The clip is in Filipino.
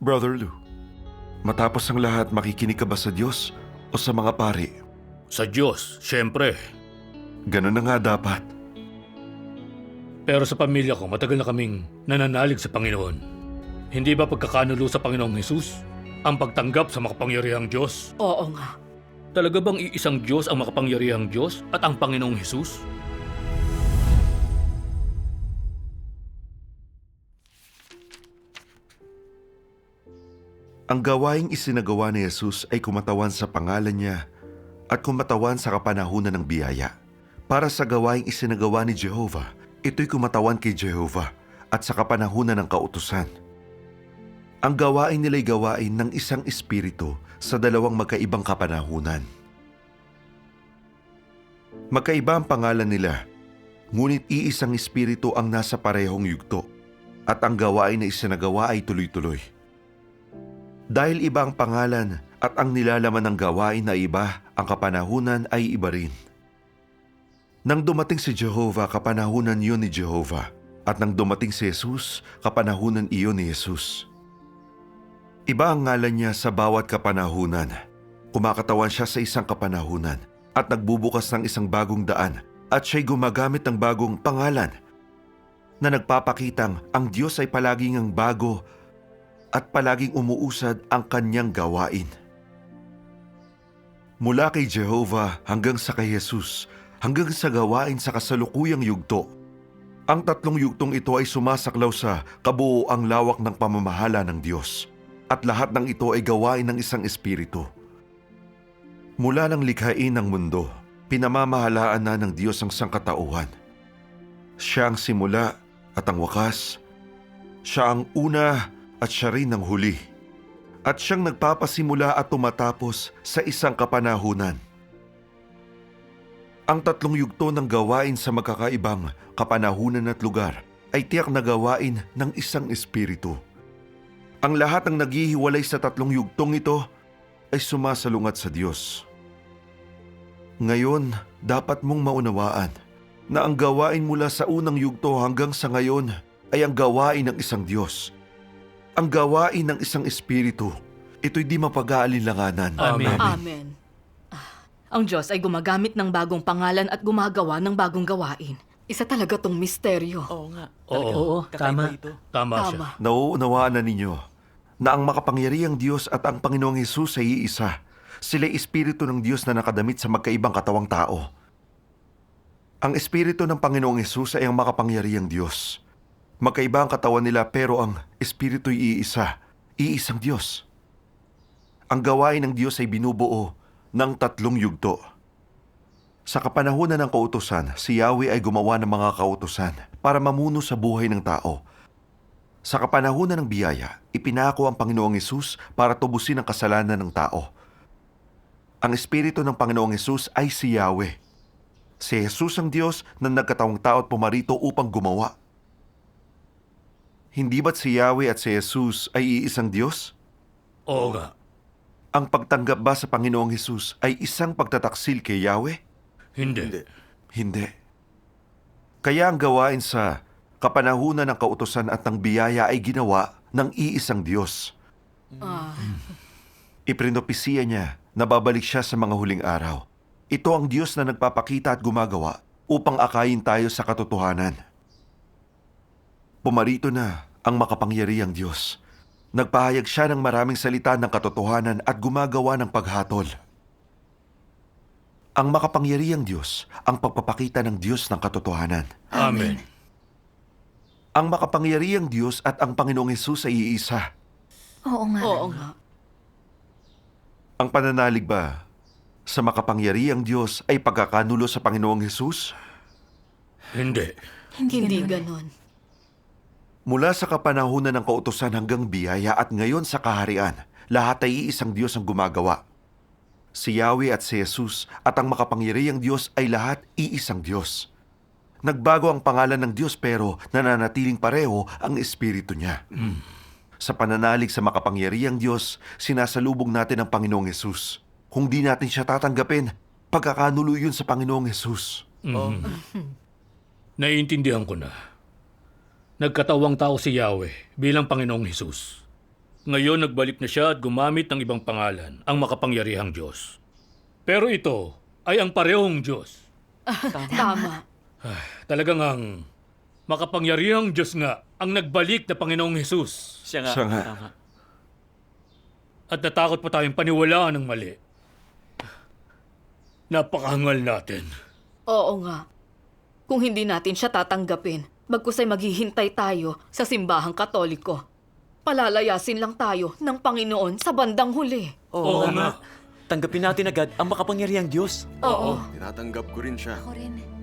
Brother Lou, matapos ang lahat, makikinig ka ba sa Diyos o sa mga pari? Sa Diyos, siyempre. Ganun na nga dapat. Pero sa pamilya ko, matagal na kaming nananalig sa Panginoon. Hindi ba pagkakanulo sa Panginoong Hesus ang pagtanggap sa makapangyarihang Diyos? Oo nga. Talaga bang iisang Diyos ang makapangyarihang Diyos at ang Panginoong Hesus? Ang gawaing isinagawa ni Jesus ay kumatawan sa pangalan niya at kumatawan sa kapanahunan ng biyaya. Para sa gawaing isinagawa ni Jehovah, ito'y kumatawan kay Jehovah at sa kapanahunan ng kautusan. Ang gawain nila'y gawain ng isang espiritu sa dalawang magkaibang kapanahunan. Magkaiba ang pangalan nila, ngunit iisang espiritu ang nasa parehong yugto at ang gawain na isinagawa ay tuloy-tuloy. Dahil iba ang pangalan at ang nilalaman ng gawain na iba, ang kapanahunan ay iba rin. Nang dumating si Jehovah, kapanahunan yun ni Jehovah. At nang dumating si Jesus, kapanahunan iyon ni Jesus. Iba ang ngalan niya sa bawat kapanahunan. Kumakatawan siya sa isang kapanahunan at nagbubukas ng isang bagong daan at siya'y gumagamit ng bagong pangalan na nagpapakitang ang Diyos ay palaging ang bago at palaging umuusad ang kanyang gawain. Mula kay Jehovah hanggang sa kay Jesus, hanggang sa gawain sa kasalukuyang yugto, ang tatlong yugtong ito ay sumasaklaw sa kabuoang lawak ng pamamahala ng Diyos at lahat ng ito ay gawain ng isang espiritu. Mula ng likhain ng mundo, pinamamahalaan na ng Diyos ang sangkatauhan. Siya ang simula at ang wakas. Siya ang una at siya rin ang huli. At siyang nagpapasimula at tumatapos sa isang kapanahunan. Ang tatlong yugto ng gawain sa magkakaibang kapanahunan at lugar ay tiyak na gawain ng isang espiritu. Ang lahat ng naghihiwalay sa tatlong yugtong ito ay sumasalungat sa Diyos. Ngayon, dapat mong maunawaan na ang gawain mula sa unang yugto hanggang sa ngayon ay ang gawain ng isang Diyos. Ang gawain ng isang espiritu, ito'y di mapag-aalinlanganan. Amen. Amen. Ah, Ang Diyos ay gumagamit ng bagong pangalan at gumagawa ng bagong gawain. Isa talaga tong misteryo. Oo nga. Oo. Talagang Oo, kakaiba tama. Ito. Tama, siya. Tama. Nauunawaan na ninyo na ang makapangyarihang Diyos at ang Panginoong Hesus ay iisa. Sila'y Espiritu ng Diyos na nakadamit sa magkaibang katawang tao. Ang Espiritu ng Panginoong Hesus ay ang makapangyarihang Diyos. Magkaiba ang katawan nila pero ang Espiritu'y iisa, iisang Diyos. Ang gawain ng Diyos ay binubuo ng tatlong yugto. Sa kapanahunan ng kautusan, si Yahweh ay gumawa ng mga kautusan para mamuno sa buhay ng tao. Sa kapanahunan ng biyaya, ipinako ang Panginoong Yesus para tubusin ang kasalanan ng tao. Ang Espiritu ng Panginoong Yesus ay si Yahweh. Si Jesus ang Diyos na nagkatawang tao at pumarito upang gumawa. Hindi ba't si Yahweh at si Jesus ay iisang Diyos? Oo nga. Ang pagtanggap ba sa Panginoong Yesus ay isang pagtataksil kay Yahweh? Hindi. Hindi. Kaya ang gawain sa kapanahunan ng kautosan at ng biyaya ay ginawa ng iisang Diyos. Ah, Iprinopisiya niya na babalik siya sa mga huling araw. Ito ang Diyos na nagpapakita at gumagawa upang akayin tayo sa katotohanan. Pumarito na ang makapangyarihang Diyos. Nagpahayag siya ng maraming salita ng katotohanan at gumagawa ng paghatol. Ang makapangyarihang Diyos ang pagpapakita ng Diyos ng katotohanan. Amen. Ang makapangyarihang Diyos at ang Panginoong Yesus ay iisa. Oo nga. oo nga. Ang pananalig ba sa makapangyarihang Diyos ay pagkakanulo sa Panginoong Hesus? Hindi. Hindi, Hindi ganun. ganon. Mula sa kapanahunan ng kautosan hanggang biyaya at ngayon sa kaharian, lahat ay iisang Diyos ang gumagawa. Si Yahweh at si Jesus at ang makapangyarihang Diyos ay lahat iisang Diyos. Nagbago ang pangalan ng Diyos pero nananatiling pareho ang Espiritu niya. Sa pananalig sa makapangyarihang Diyos, sinasalubong natin ang Panginoong Yesus. Kung di natin siya tatanggapin, pagkakanulo yun sa Panginoong Yesus. Mhm. Naiintindihan ko na. Nagkatawang tao si Yahweh bilang Panginoong Hesus. Ngayon nagbalik na siya at gumamit ng ibang pangalan, ang makapangyarihang Diyos. Pero ito ay ang parehong Diyos. Tama. Talagang ang makapangyarihang Diyos nga ang nagbalik na Panginoong Hesus. Siya nga. Siya nga. Tama. At natakot pa tayong paniwalaan ng mali. Napakahangal natin. Oo nga. Kung hindi natin siya tatanggapin, bagkus ay maghihintay tayo sa simbahang katoliko. Palalayasin lang tayo ng Panginoon sa bandang huli. Oo Oo, nga. nga. Tanggapin natin agad ang makapangyarihang Diyos. Oo. Tinatanggap ko rin siya. Ako rin.